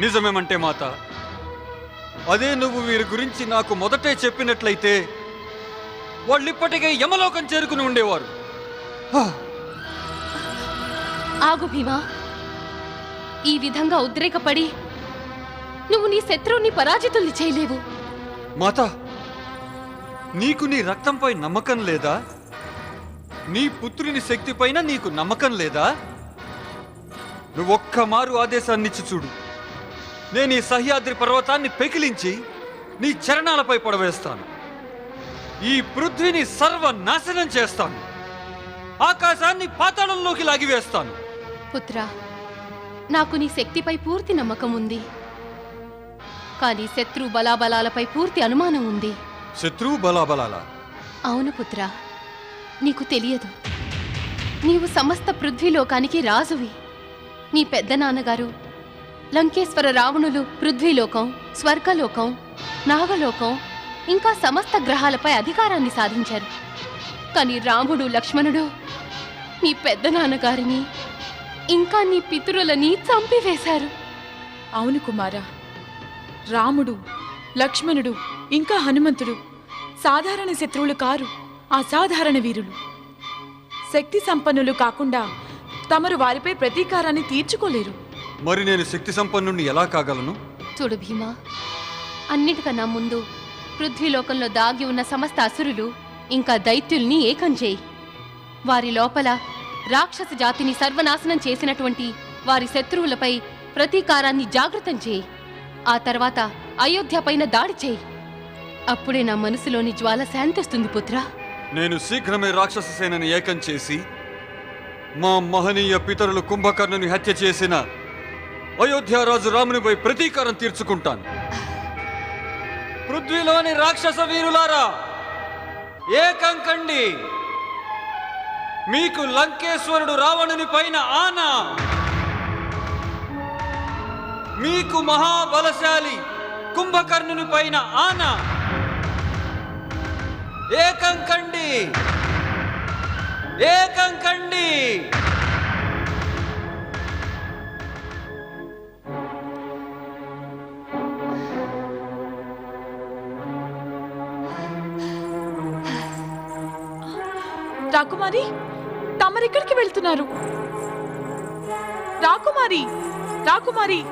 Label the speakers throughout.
Speaker 1: నిజమేమంటే మాత? అదే నువ్వు వీరి గురించి నాకు మొదటే చెప్పినట్లయితే వాళ్ళు ఇప్పటికే యమలోకం చేరుకుని ఉండేవారు.
Speaker 2: ఆగు భీమా. ఈ విధంగా ఉద్రేకపడి నువ్వు నీ శత్రువుని పరాజితుల్ని చేయలేవు.
Speaker 1: మాత నీకు నీ రక్తంపై నమ్మకం లేదా? నీ పుత్రుని శక్తిపైన నీకు నమ్మకం లేదా? నువ్వు ఒక్క మారు ఆదేశాన్ని ఇచ్చి చూడు. నేను ఈ సహ్యాద్రి పర్వతాన్ని పెకిలించి నీ చరణాలపై పడవేస్తాను. ఈ పృథ్వీని సర్వనాశనం చేస్తాను. ఆకాశాన్ని పాతాళంలోకి లాగివేస్తాను.
Speaker 2: పుత్రా నాకు నీ శక్తిపై పూర్తి నమ్మకం ఉంది. కానీ శత్రు బలాబలాలపై పూర్తి అనుమానం ఉంది.
Speaker 1: శత్రువు బలాబలాల?
Speaker 2: అవును పుత్రా నీకు తెలియదు. నీవు సమస్త పృథ్వీలోకానికి రాజువి. నీ పెద్ద నాన్నగారు లంకేశ్వర రావణులు పృథ్వీలోకం స్వర్గలోకం నాగలోకం ఇంకా సమస్త గ్రహాలపై అధికారాన్ని సాధించారు. కానీ రాముడు లక్ష్మణుడు నీ పెద్ద నాన్నగారిని ఇంకా నీ పితరులని చంపివేశారు.
Speaker 3: అవును కుమారా రాముడు లక్ష్మణుడు ఇంకా హనుమంతుడు సాధారణ శత్రువులు కారు అసాధారణ వీరులు. శక్తి సంపన్నులు కాకుండా తమరు వారిపై ప్రతీకారాన్ని తీర్చుకోలేరు.
Speaker 1: మరి నేను శక్తి సంపన్నుణ్ణి ఎలా కాగలను?
Speaker 2: చూడు భీమా అన్నిటికన్నా ముందు పృథ్వీలోకంలో దాగి ఉన్న సమస్త అసురులు ఇంకా దైత్యుల్ని ఏకం చేయి. వారి లోపల రాక్షస జాతిని సర్వనాశనం చేసినటువంటి వారి శత్రువులపై ప్రతీకారాన్ని జాగృతం చేయి. ఆ తర్వాత అయోధ్య పైన దాడి చేయి. అప్పుడే నా మనసులోని జ్వాల శాంతిస్తుంది పుత్రా.
Speaker 1: నేను శీఘ్రమే రాక్షస సేనని ఏకం చేసి మా మహనీయ పితరులు కుంభకర్ణుని హత్య చేసిన అయోధ్యరాజు రామునిపై ప్రతీకారం తీర్చుకుంటాను. పృథ్వీలోని రాక్షస వీరులారా ఏకం కండి. మీకు లంకేశ్వరుడు రావణుని పైన ఆనా. మీకు మహాబలశాలి కుంభకర్ణుని పైన ఆనా. ఏకం కండి. ఏకం కండి.
Speaker 3: రాకుమారి తమరెక్కడికి వెళ్తున్నారు? రాకుమారి రాకుమారి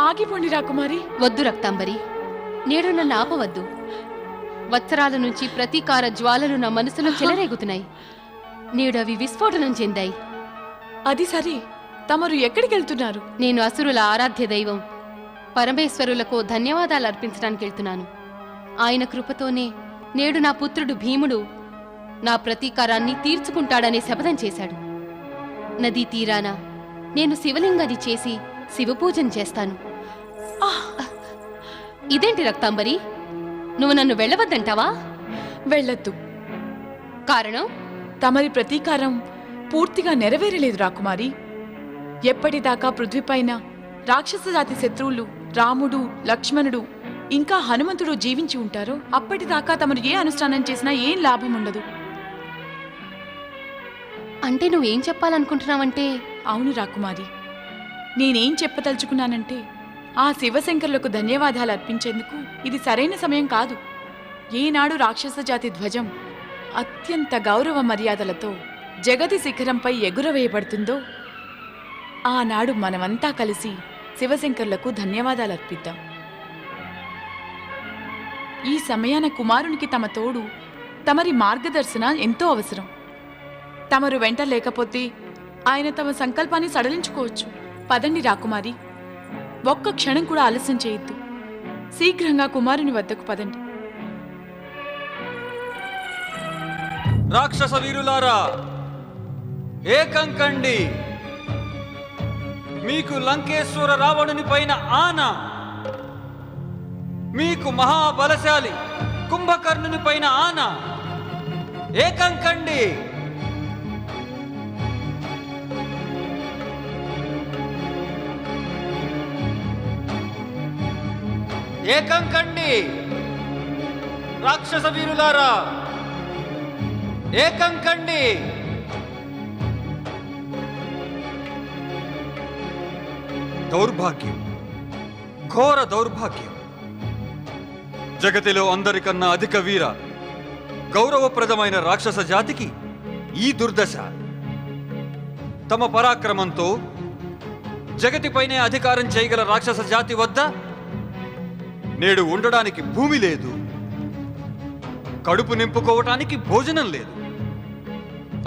Speaker 3: ఆగిపోండి రాకుమారి.
Speaker 2: వద్దు రక్తాంబరి నేడు నన్ను ఆపవద్దు. వత్సరాల నుంచి ప్రతీకార జ్వాలలు నా మనసులో చెలరేగుతున్నాయి. నేడు అవి విస్ఫోటనం చెందాయి.
Speaker 3: అది సరే తమరు ఎక్కడికి వెళ్తున్నారు?
Speaker 2: నేను అసురుల ఆరాధ్య దైవం పరమేశ్వరులకు ధన్యవాదాలు అర్పించడానికి వెళ్తున్నాను. ఆయన కృపతోనే నేడు నా పుత్రుడు భీముడు నా ప్రతీకారాన్ని తీర్చుకుంటాడనే శపథం చేశాడు. నదీ తీరాన నేను శివలింగాన్ని చేసి శివపూజన చేస్తాను! ఇదేంటి రక్తాంబరి? నువ్వు నన్ను వెళ్ళవద్దంటావా?
Speaker 3: వెళ్ళొద్దు.
Speaker 2: కారణం?
Speaker 3: తమరి ప్రతీకారం పూర్తిగా నెరవేరలేదు రాకుమారి. ఎప్పటిదాకా పృథ్వీపైన రాక్షస జాతి శత్రువులు రాముడు లక్ష్మణుడు ఇంకా హనుమంతుడు జీవించి ఉంటారో అప్పటిదాకా తమరు ఏ అనుష్ఠానం చేసినా ఏం లాభం ఉండదు.
Speaker 2: అంటే నువ్వేం చెప్పాలనుకుంటున్నావంటే?
Speaker 3: అవును రాకుమారి. నేనేం చెప్పదలుచుకున్నానంటే ఆ శివశంకర్లకు ధన్యవాదాలు అర్పించేందుకు ఇది సరైన సమయం కాదు. ఏనాడు రాక్షస జాతి ధ్వజం అత్యంత గౌరవ మర్యాదలతో జగతి శిఖరంపై ఎగురవేయబడుతుందో ఆనాడు మనమంతా కలిసి శివశంకర్లకు ధన్యవాదాలు అర్పిద్దాం. ఈ సమయాన కుమారునికి తమ తోడు తమరి మార్గదర్శన ఎంతో అవసరం. తమరు వెంట లేకపోతే ఆయన తమ సంకల్పాన్ని సడలించుకోవచ్చు. పదండి రాకుమారి ఒక్క క్షణం కూడా ఆలస్యం చేయొద్దు. శీఘ్రంగా కుమారుని వద్దకు పదండి.
Speaker 1: రాక్షస వీరులారా ఏకం కండి. మీకు లంకేశ్వర రావణుని పైన ఆన మీకు మహాబలశాలి కుంభకర్ణుని పైన ఆన ఏకం కండి. ఏకం కండి. రాక్షస వీరులారా ఏకం కండి. దౌర్భాగ్యం ఘోర దౌర్భాగ్యం. జగతిలో అందరికన్నా అధిక వీర గౌరవప్రదమైన రాక్షస జాతికి ఈ దుర్దశ. తమ పరాక్రమంతో జగతిపైనే అధికారం చేయగల రాక్షస జాతి వద్ద నేడు ఉండడానికి భూమి లేదు. కడుపు నింపుకోవటానికి భోజనం లేదు.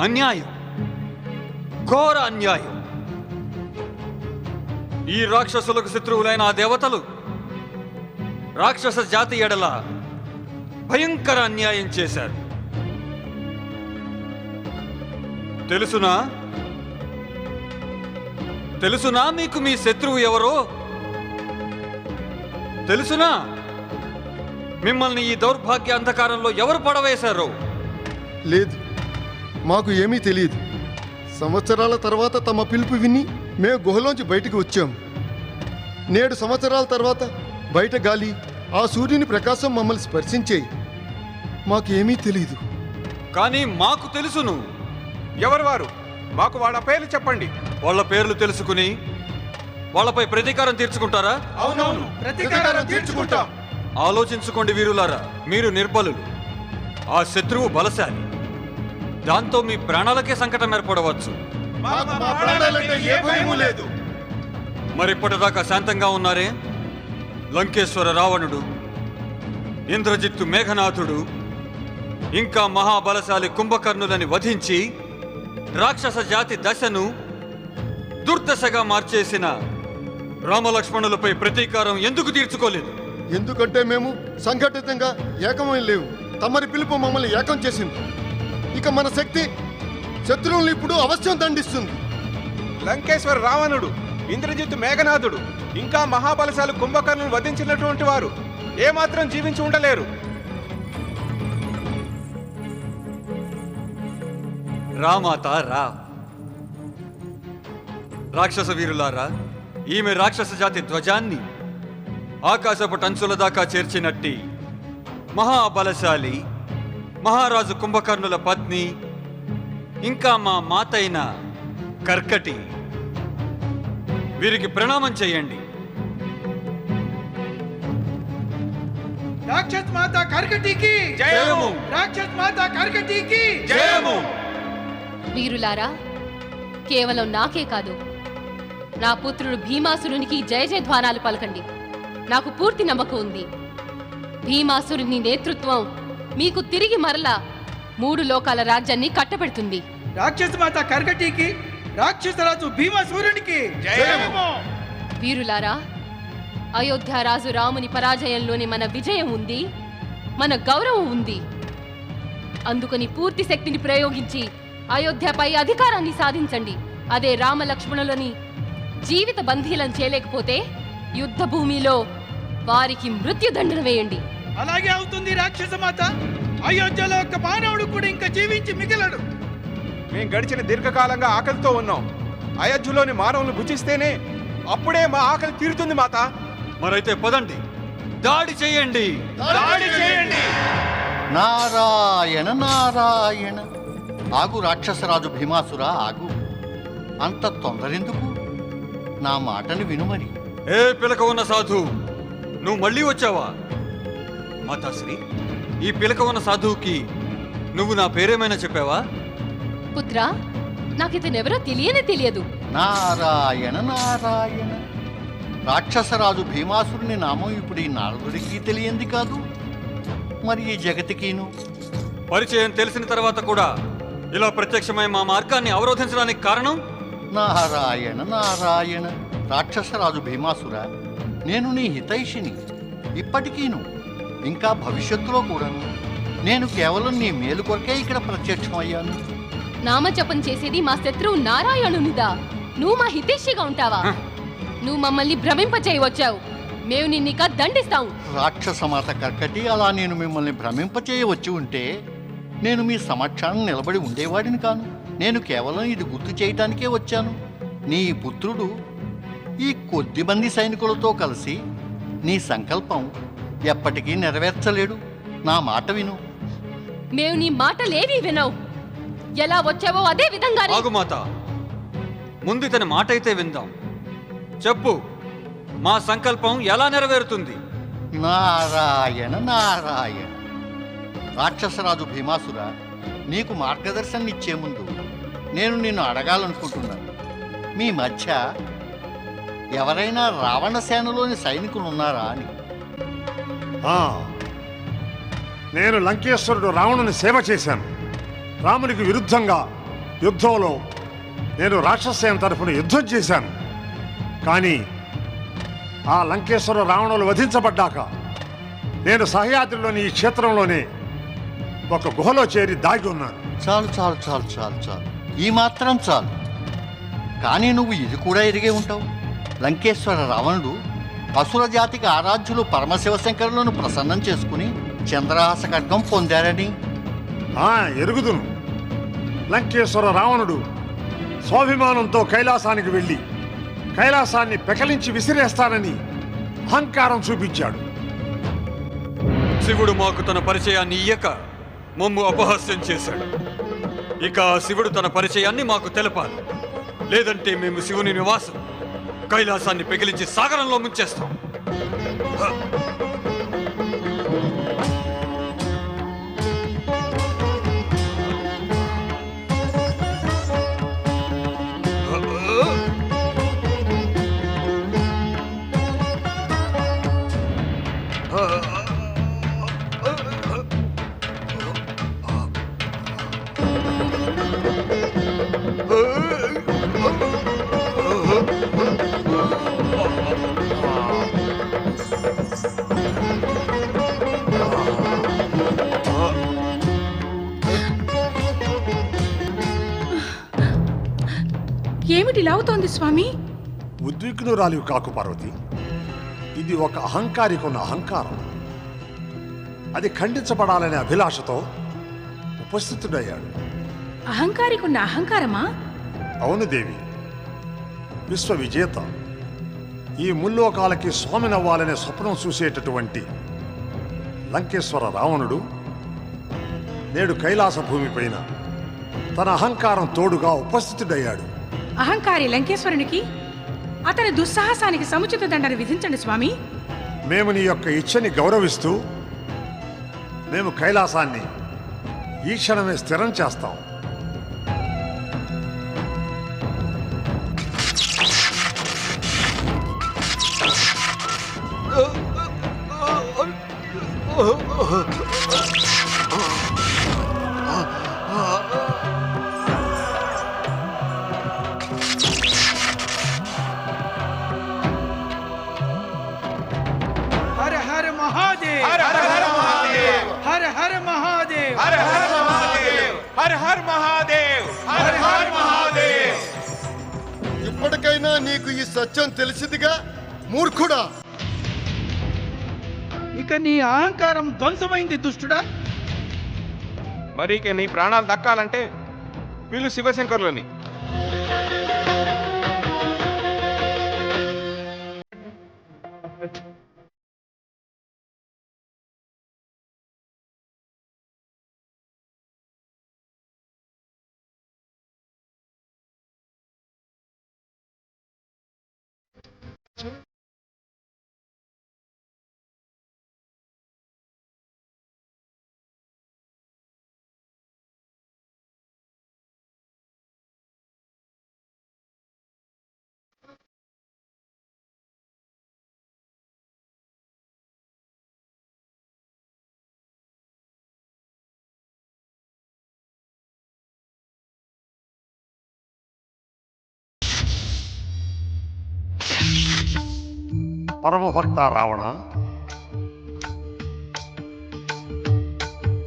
Speaker 1: అన్యాయం. ఘోర అన్యాయం. ఈ రాక్షసులకు శత్రువులైన ఆ దేవతలు రాక్షస జాతి ఎడల భయంకర అన్యాయం చేశారు. తెలుసునా? తెలుసునా మీకు మీ శత్రువు ఎవరో? తెలుసునా? మిమ్మల్ని ఈ దౌర్భాగ్య అంధకారంలో ఎవరు పడవేశారో?
Speaker 4: లేదు. మాకు ఏమీ తెలియదు. సంవత్సరాల తర్వాత తమ పిలుపు విని మేము గుహలోంచి బయటికి వచ్చాం. నేడు సంవత్సరాల తర్వాత బయట గాలి ఆ సూర్యుని ప్రకాశం మమ్మల్ని స్పర్శించేయి. మాకేమీ తెలియదు.
Speaker 1: కానీ మాకు తెలుసును.
Speaker 5: ఎవరు వారు? మాకు వాళ్ళ పేర్లు చెప్పండి.
Speaker 1: వాళ్ళ పేర్లు తెలుసుకుని వాళ్ళపై ప్రతీకారం తీర్చుకుంటారా?
Speaker 5: అవునవును. ప్రతీకారం తీర్చుకుంటాం.
Speaker 1: ఆలోచించుకోండి వీరులారా మీరు నిర్బలులు. ఆ శత్రువు బలశాలి. దాంతో మీ ప్రాణాలకే సంకటం ఏర్పడవచ్చు.
Speaker 5: లేదు.
Speaker 1: మరిప్పటిదాకా శాంతంగా ఉన్నారే? లంకేశ్వర రావణుడు ఇంద్రజిత్తు మేఘనాథుడు ఇంకా మహాబలశాలి కుంభకర్ణులని వధించి రాక్షస జాతి దశను దుర్దశగా మార్చేసిన రామలక్ష్మణులపై ప్రతీకారం ఎందుకు తీర్చుకోలేదు?
Speaker 4: ఎందుకంటే మేము సంఘటితంగా ఏకమై లేవు. తమరి పిలుపు మమ్మల్ని ఏకం చేసింది. ఇక మన శక్తి శత్రువులను ఇప్పుడు అవశ్యం దండిస్తుంది.
Speaker 5: లంకేశ్వర రావణుడు ఇంద్రజిత్తు మేఘనాథుడు ఇంకా మహాబలశాలు కుంభకర్ణులు వధించినటువంటి వారు ఏమాత్రం జీవించి ఉండలేరు.
Speaker 1: రామాత రా. రాక్షస వీరులారా ఈమె రాక్షస జాతి ధ్వజాన్ని ఆకాశపు టంచుల దాకా చేర్చినట్టి మహాబలశాలి మహారాజు కుంభకర్ణుల పత్ని ఇంకా మా మాతైన కర్కటి. వీరికి ప్రణామం చేయండి.
Speaker 6: రాక్షస్ మాత కర్కటికి!
Speaker 1: జయము!
Speaker 6: రాక్షస్ మాత కర్కటికి!
Speaker 1: జయము!
Speaker 2: వీరులారా కేవలం నాకే కాదు నా పుత్రుడు భీమాసురునికి జయ జయధ్వానాలు పలకండి. నాకు పూర్తి నమ్మకం ఉంది. భీమాసురుని నేతృత్వం మీకు తిరిగి మరలా మూడు లోకాల రాజ్యాన్ని కట్టబెడుతుంది.
Speaker 6: రాక్షస మాత కర్కటికి రాక్షసరాజు భీమసూరునికి
Speaker 2: వీరులారా అయోధ్య రాజు రాముని పరాజయంలోని మన విజయం ఉంది మన గౌరవం ఉంది. అందుకని పూర్తి శక్తిని ప్రయోగించి అయోధ్యపై అధికారాన్ని సాధించండి. అదే రామ లక్ష్మణులని జీవిత బంధీలను చేయలేకపోతే యుద్ధ భూమిలో వారికి మృత్యుదండన వేయండి.
Speaker 6: అలాగే అవుతుంది రాక్షస మాత. అయోధ్యలో ఒక్క మానవుడు కూడా ఇంకా జీవించి మిగలడు.
Speaker 5: మేము గడిచిన దీర్ఘకాలంగా ఆకలితో ఉన్నాం. అయోధ్యలోని మానవులను భుజిస్తేనే అప్పుడే మా ఆకలి తీరుతుంది మాత.
Speaker 1: మరైతే పదండి. దాడి చేయండి.
Speaker 5: దాడి చేయండి.
Speaker 7: నారాయణ నారాయణ. ఆగు రాక్షసరాజు భీమాసుర ఆగు. అంత తొందరెందుకు? నా మాటను విను మరి.
Speaker 1: ఏ పిలక ఉన్న సాధు నువ్వు మళ్ళీ వచ్చావా? మాతాశ్రీ. ఈ పిలక ఉన్న సాధువుకి నువ్వు నా పేరేమైనా చెప్పావా?
Speaker 2: పుత్రా నాకితనెవరో తెలియనే తెలియదు.
Speaker 7: నారాయణ నారాయణ. రాక్షసరాజు భీమాసురుని నామం ఇప్పుడు ఈ నారదుడికి తెలియంది కాదు. మరి ఈ జగతికిను?
Speaker 1: పరిచయం తెలిసిన తర్వాత కూడా ఇలా ప్రత్యక్షమై మా మార్గాన్ని అవరోధించడానికి కారణం?
Speaker 7: నారాయణ నారాయణ. రాక్షసరాజు భీమాసుర నేను నీ హితైషిని ఇప్పటికీను ఇంకా భవిష్యత్తులో కూడాను. నేను కేవలం నీ మేలు కొరకే ఇక్కడ ప్రత్యక్షమయ్యాను.
Speaker 2: నామజపం చేసేది మా శత్రువు నారాయణునిదా. నువ్వు మా హితేషిగా ఉంటావా. నువ్వు మమ్మల్ని భ్రమింపచేయి వచ్చావు. మేము నిన్నిక దండిస్తాం.
Speaker 7: రాక్షసమాత కర్కటి అలా నేను మిమ్మల్ని భ్రమింపచేయ వచ్చి ఉంటే నేను మీ సమక్షాన్ని నిలబడి ఉండేవాడిని కాను. నేను కేవలం ఇది గుర్తు చేయటానికే వచ్చాను. నీ పుత్రుడు ఈ కొద్ది మంది సైనికులతో కలిసి నీ సంకల్పం ఎప్పటికీ నెరవేర్చలేడు. నా మాట విను.
Speaker 2: మేము నీ మాటలేవి వినవు. ఎలా వచ్చావో అదే విధంగా
Speaker 1: ఆగుమాత ముందు ఇతని మాట అయితే విందాం. చెప్పు మా సంకల్పం ఎలా నెరవేరుతుంది?
Speaker 7: నారాయణ నారాయణ. రాక్షసరాజు భీమాసుర నీకు మార్గదర్శనం ఇచ్చే ముందు నేను నిన్ను అడగాలనుకుంటున్నాను. మీ మధ్య ఎవరైనా రావణ సేనలోని సైనికులు ఉన్నారా అని
Speaker 8: నేను లంకేశ్వరుడు రావణుని సేవ చేశాను. రామునికి విరుద్ధంగా యుద్ధంలో నేను రాక్షసేన తరఫున యుద్ధం చేశాను. కానీ ఆ లంకేశ్వర రావణులు వధించబడ్డాక నేను సహయాద్రిలోని ఈ క్షేత్రంలోనే ఒక గుహలో చేరి దాగి ఉన్నాను.
Speaker 7: చాలు చాలు చాలు చాలు చాలు. ఈ మాత్రం చాలు. కానీ నువ్వు ఇది కూడా ఎరిగే ఉంటావు. లంకేశ్వర రావణుడు అసుర జాతికి ఆరాధ్యులు పరమశివశంకరులను ప్రసన్నం చేసుకుని చంద్రహాస ఖడ్గం పొందారని.
Speaker 8: ఆ ఎరుగుదును. లంకేశ్వర రావణుడు స్వాభిమానంతో కైలాసానికి వెళ్ళి కైలాసాన్ని పెకలించి విసిరేస్తానని అహంకారం చూపించాడు.
Speaker 1: శివుడు మాకు తన పరిచయాన్ని ఇయ్యక మమ్ము అపహాస్యం చేశాడు. ఇక ఆ శివుడు తన పరిచయాన్ని మాకు తెలపాలి. లేదంటే మేము శివుని నివాసం కైలాసాన్ని పెగిలించి సాగరంలో ముంచేస్తాం.
Speaker 9: ఇలా అవుతోంది స్వామి?
Speaker 8: ఉద్విగ్నురాలివి కాకు పార్వతి. ఇది ఒక అహంకారికున్న అహంకారం. అది ఖండించబడాలనే అభిలాషతో ఉపస్థితుడయ్యాడు.
Speaker 9: అహంకారికున్న అహంకారమా?
Speaker 8: అవును దేవి. విశ్వ విజేత ఈ ముల్లోకాలకి స్వామినవ్వాలనే స్వప్నం చూసేటటువంటి లంకేశ్వర రావణుడు నేడు కైలాస భూమిపైన తన అహంకారం తోడుగా ఉపస్థితుడయ్యాడు.
Speaker 9: అహంకారి లంకేశ్వరునికి అతని దుస్సాహసానికి సముచిత దండన విధించండి స్వామి
Speaker 8: మేము నీ యొక్క ఇచ్చని గౌరవిస్తూ మేము కైలాసాన్ని ఈ క్షణమే స్థిరం చేస్తాం
Speaker 6: హర హర మహాదేవ్
Speaker 5: హర హర మహాదేవ్.
Speaker 4: ఇప్పటికైనా నీకు ఈ సత్యం తెలిసిందిగా మూర్ఖుడా?
Speaker 6: ఇక నీ అహంకారం ధ్వంసమైంది దుష్టుడా.
Speaker 5: మరి ఇక నీ ప్రాణాలు దక్కాలంటే వీళ్ళు శివశంకరులని.
Speaker 8: పరమభక్త రావణ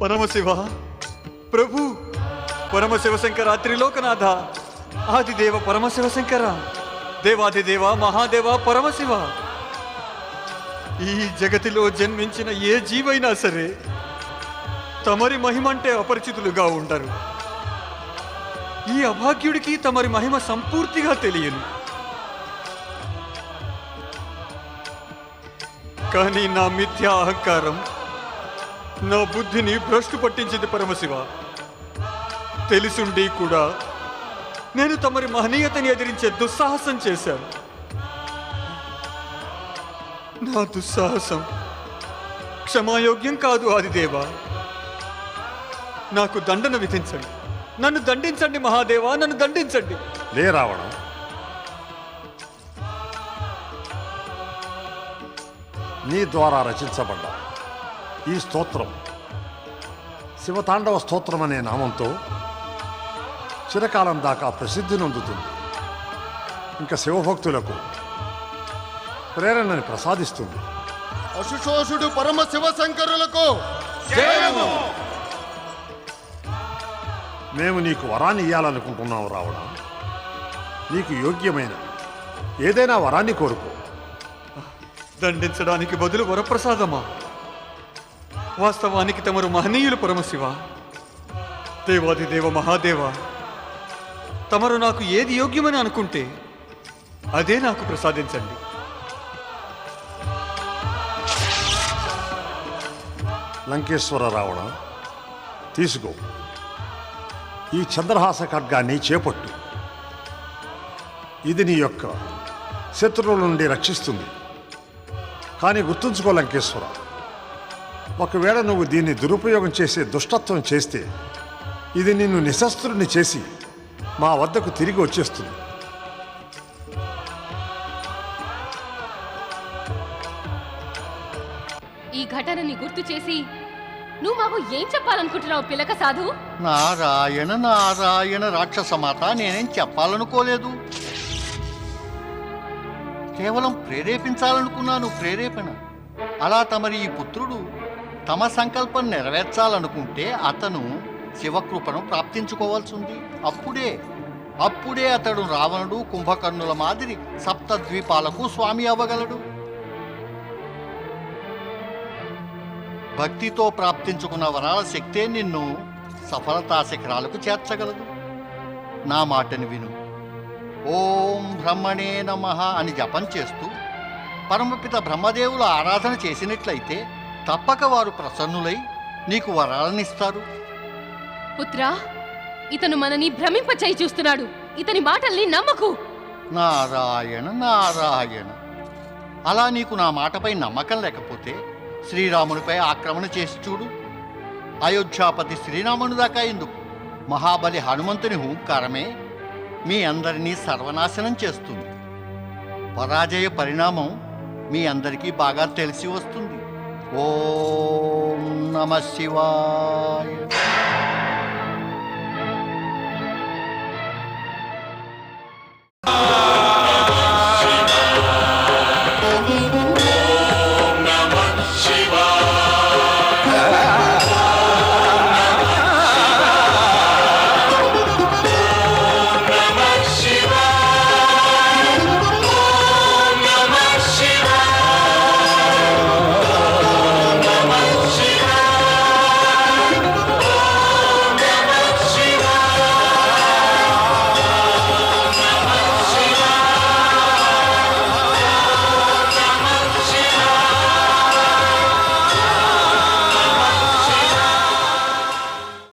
Speaker 1: పరమశివ ప్రభు పరమశివశంకర త్రిలోకనాథ ఆదిదేవ పరమశివశంకర దేవాదిదేవ మహాదేవ పరమశివ. ఈ జగతిలో జన్మించిన ఏ జీవైనా సరే తమరి మహిమంటే అపరిచితులుగా ఉండరు. ఈ అభాగ్యుడికి తమరి మహిమ సంపూర్తిగా తెలియను. కానీ నా మిథ్యా అహంకారం నా బుద్ధిని భ్రష్టు పట్టించింది పరమశివ. తెలిసుండి కూడా నేను తమరి మహనీయతని ఎదిరించే దుస్సాహసం చేశాను. నా దుస్సాహసం క్షమాయోగ్యం కాదు ఆదిదేవా. నాకు దండన విధించండి. నన్ను దండించండి మహాదేవా నన్ను దండించండి.
Speaker 8: లే రావణం నీ ద్వారా రచించబడ్డ ఈ స్తోత్రం శివతాండవ స్తోత్రం అనే నామంతో చిరకాలం దాకా ప్రసిద్ధి నొందుతుంది. ఇంకా శివభక్తులకు ప్రేరణని ప్రసాదిస్తుంది.
Speaker 4: అశుశోషుడు పరమ శివశంకరులకు
Speaker 8: మేము నీకు వరాన్ని ఇవ్వాలనుకుంటున్నావు రావణ. నీకు యోగ్యమైన ఏదైనా వరాన్ని కోరుకో.
Speaker 1: దండించడానికి బదులు వరప్రసాదమా? వాస్తవానికి తమరు మహనీయులు పరమశివ. దేవాదిదేవ మహాదేవ తమరు నాకు ఏది యోగ్యమని అనుకుంటే అదే నాకు ప్రసాదించండి.
Speaker 8: లంకేశ్వర రావణ తీసుకో. ఈ చంద్రహాస ఖడ్గాన్ని చేపట్టు. ఇది నీ యొక్క శత్రువుల నుండి రక్షిస్తుంది. కానీ గుర్తుంచుకో లంకేశ్వర ఒకవేళ నువ్వు దీన్ని దురుపయోగం చేసే దుష్టత్వం చేస్తే ఇది నిన్ను నిశస్త్రుని చేసి మా వద్దకు తిరిగి వచ్చేస్తుంది.
Speaker 2: ఈ ఘటనని గుర్తు చేసి నువ్వు మాకు ఏం చెప్పాలనుకుంటున్నావు పిలక సాధు?
Speaker 7: నారాయణ నారాయణ రాక్షసమాత నేనేం చెప్పాలనుకోలేదు. కేవలం ప్రేరేపించాలనుకున్నాను ప్రేరేపణ. అలా తమరి ఈ పుత్రుడు తమ సంకల్పం నెరవేర్చాలనుకుంటే అతను శివకృపను ప్రాప్తించుకోవాల్సింది అప్పుడే అప్పుడే అతడు రావణుడు కుంభకర్ణుల మాదిరి సప్తద్వీపాలకు స్వామి అవ్వగలడు. భక్తితో ప్రాప్తించుకున్న వరాల శక్తే నిన్ను సఫలతా శిఖరాలకు చేర్చగలదు. నా మాటని విను. ఓం బ్రహ్మణే నమ అని జపం చేస్తూ పరమపిత బ్రహ్మదేవుల ఆరాధన చేసినట్లయితే తప్పక వారు ప్రసన్నులై నీకు వరాలనిస్తారు.
Speaker 2: పుత్రా ఇతను మనని భ్రమింపచేయి చూస్తున్నాడు. ఇతని మాటల్ని నమ్మకు.
Speaker 7: నారాయణ నారాయణ. అలా నీకు నా మాటపై నమ్మకం లేకపోతే శ్రీరామునిపై ఆక్రమణ చేసి చూడు. అయోధ్యాపతి శ్రీరాముని దాకా ఎందుకు? మహాబలి హనుమంతుని హూంకారమే మీ అందరినీ సర్వనాశనం చేస్తుంది పరాజయ పరిణామం మీ అందరికీ బాగా తెలిసి వస్తుంది ఓ నమ శివాయ Oh!